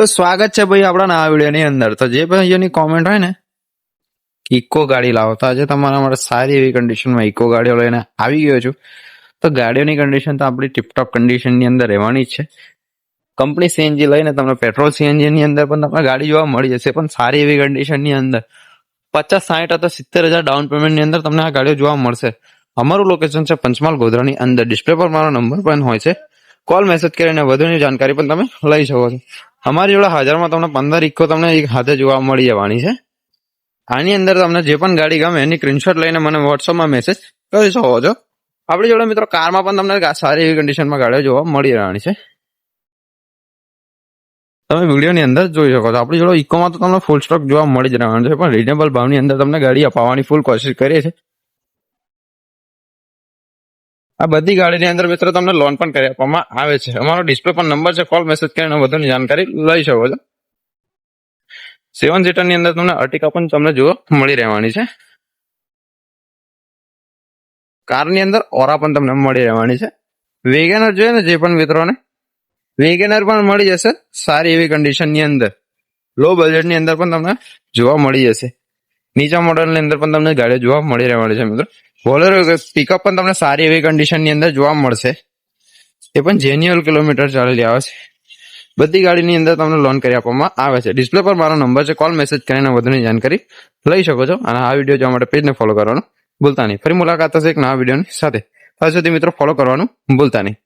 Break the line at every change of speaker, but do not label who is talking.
તો સ્વાગત છે ભાઈ આપણા નવા વિડીયોની અંદર. તો જે ભાઈઓની કોમેન્ટ હોય ને ઇકો ગાડી લાવો તો આજે તમારા માટે સારી એવી કન્ડિશનમાં ઇકો ગાડીઓ લઈને આવી ગયો છું. તો ગાડીઓની કન્ડિશન તો આપણી ટીપટોપ કન્ડિશનની અંદર રહેવાની જ છે. કંપની સીએનજી લઈને તમને પેટ્રોલ સીએનજીની અંદર પણ તમને ગાડી જોવા મળી જશે, પણ સારી એવી કન્ડિશનની અંદર. પચાસ સાઠ અથવા સિત્તેર હજાર ડાઉન પેમેન્ટની અંદર તમને આ ગાડીઓ જોવા મળશે. અમારું લોકેશન છે પંચમહાલ ગોધરાની અંદર. ડિસ્પ્લે પર મારો નંબર પણ હોય છે. કોલ મેસેજ કરીને વધુની જાણકારી પણ તમે લઈ શકો છો. અમારી જોડે હાજરમાં તમને પંદર ઇકો તમને એક હાથે જોવા મળી જવાની છે. આની અંદર તમને જે પણ ગાડી ગમે એની સ્ક્રીનશોટ લઈને મને વોટ્સઅપમાં મેસેજ કરી શકો છો. આપણી જોડે મિત્રો કારમાં પણ તમને સારી એવી કન્ડિશનમાં ગાડીઓ જોવા મળી રહેવાની છે. તમે વિડીયોની અંદર જોઈ શકો છો. આપણી જોડે ઇકોમાં તો તમને ફૂલ સ્ટોક જોવા મળી જ રહેવાનું છે, પણ રિઝનેબલ ભાવની અંદર તમને ગાડી અપાવવાની ફૂલ કોશિશ કરીએ છીએ. આ બધી ગાડીની અંદર મિત્રો તમને લોન પણ કરી આપવામાં આવે છે. અમારો ડિસ્પ્લે પર નંબર છે કોલ મેસેજ કરીને વધુની જાણકારી લઈ શકો છો. સેવન સીટરની અંદર તમને અર્ટિકા પણ તમને જોવા મળી રહેવાની છે. કારની અંદર ઓરા પણ તમને મળી રહેવાની છે. વેગેનર જોઈએ ને જે પણ મિત્રોને, વેગેનર પણ મળી જશે સારી એવી કન્ડિશનની અંદર. લો બજેટની અંદર પણ તમને જોવા મળી જશે. નીચા મોડલની અંદર પણ તમને ગાડીઓ જોવા મળી રહેવાની છે મિત્રો. બોલેરો પિકઅપ પણ તમને સારી એવી કન્ડિશનની અંદર જોવા મળશે. એ પણ જેન્યુઅલ કિલોમીટર ચાલેલી આવે છે. બધી ગાડીની અંદર તમને લોન કરી આપવામાં આવે છે. ડિસ્પ્લે પર મારો નંબર છે. કોલ મેસેજ કરીને વધુની જાણકારી લઈ શકો છો અને આ વીડિયો જોવા માટે પેજને ફોલો કરવાનું ભૂલતા નહીં. ફરી મુલાકાત થશે એક નવા વિડીયોની સાથે. ત્યાં સુધી મિત્રો ફોલો કરવાનું ભૂલતા નહીં.